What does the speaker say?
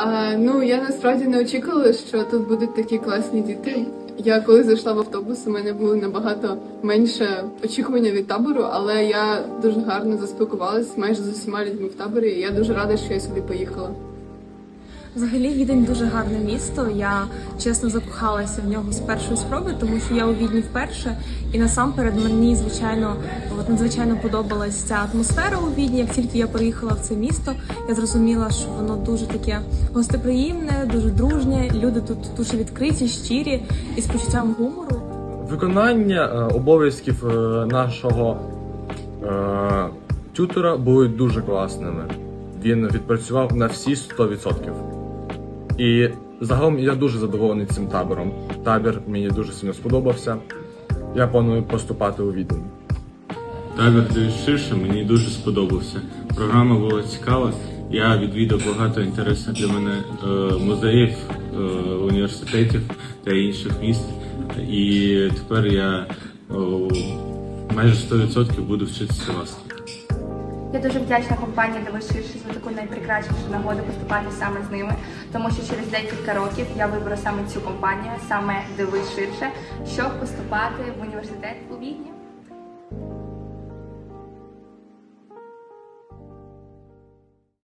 А, ну я насправді не очікувала, що тут будуть такі класні діти. Я коли зайшла в автобус, у мене було набагато менше очікування від табору, але я дуже гарно заспілкувалася майже з усіма людьми в таборі. І я дуже рада, що я сюди поїхала. Взагалі Відень дуже гарне місто. Я чесно закохалася в нього з першої спроби, тому що я у Відні вперше. І насамперед мені звичайно от надзвичайно подобалась ця атмосфера у Відні. Як тільки я приїхала в це місто, я зрозуміла, що воно дуже таке гостеприємне, дуже дружнє. Люди тут дуже відкриті, щирі і з почуттям гумору. Виконання е, обов'язків е, нашого е, тютора були дуже класними. Він відпрацював на всі 100%. І загалом я дуже задоволений цим табором. Табір мені дуже сильно сподобався. Я планую поступати у Відень. Табір «Дивись ширше мені дуже сподобався. Програма була цікава. Я відвідав багато інтересних для мене е, музеїв, е, університетів та інших міст. І тепер я майже 100% буду вчитися вас. Я дуже вдячна компанії де ширше» за таку найпрекраснішу нагоду поступати саме з ними, тому що через декілька років я виберу саме цю компанію, саме «Диви ширше, щоб поступати в університет у Відні.